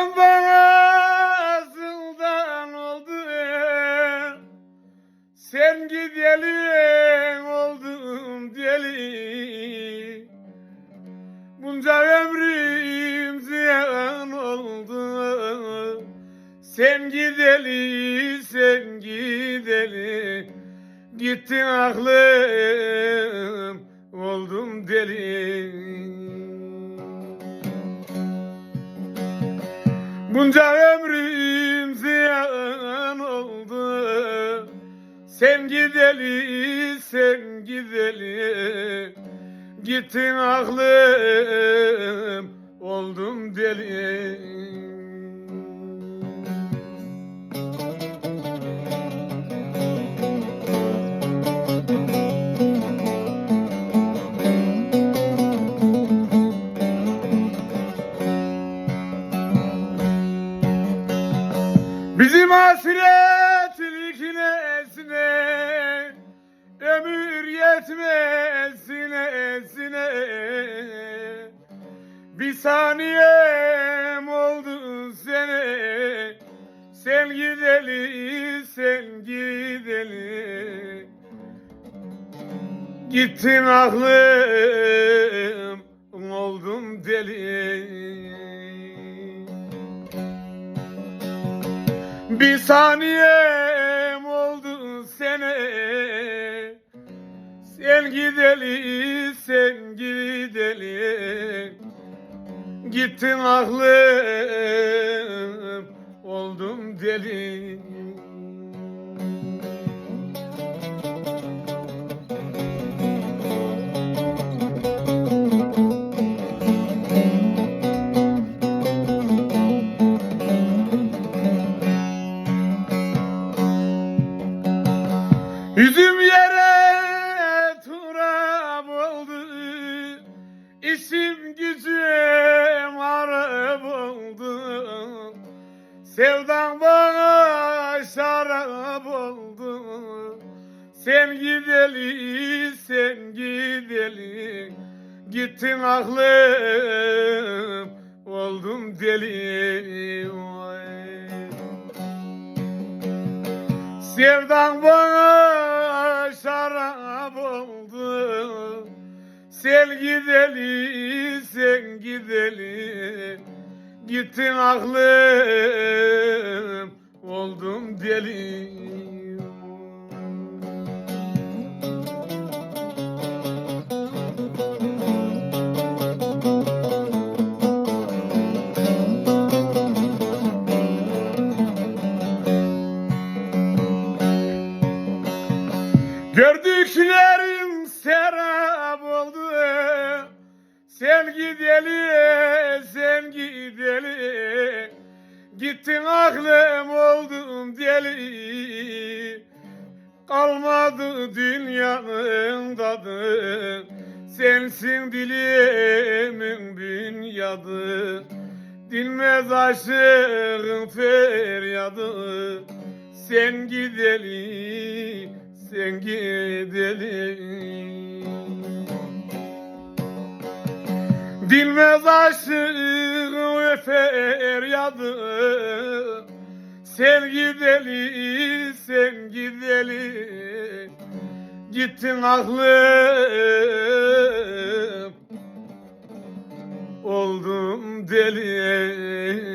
Dünyam bana zindan oldu Sen gidelim oldum deli Bunca ömrüm ziyan oldu. Sen gideli sen gideli Gittin aklım oldum deli Bunca ömrüm ziyan oldu. Sen gideli sen gideli. Gittin aklım oldum deli Bizim hasretlik nesine Ömür yetmezsine esine. Bir saniyem oldu sene Sen gideli sen gideli. Gittin aklım Bir saniyem oldu sene. Sen gideli sen gideli Gittin aklım oldum deli Yüzüm yere turab oldu. İşim gücüm harap oldu. Sevdan bana şarap oldu. Sen gideli sen gideli. Gittin aklım oldum deli. Vay. Sevdan bana Sen gideli sen gideli Gittin aklım oldum deli Sen gideli sen gideli Gittin aklım oldum deli Kalmadı dünyanın tadı. Sensin dilimin bünyadı Dinmez aşığın feryadı. Sen gideli sen gideli Dinmez aşığın ve feryadı Sen gideli sen gideli. Gittin aklım. Oldum deli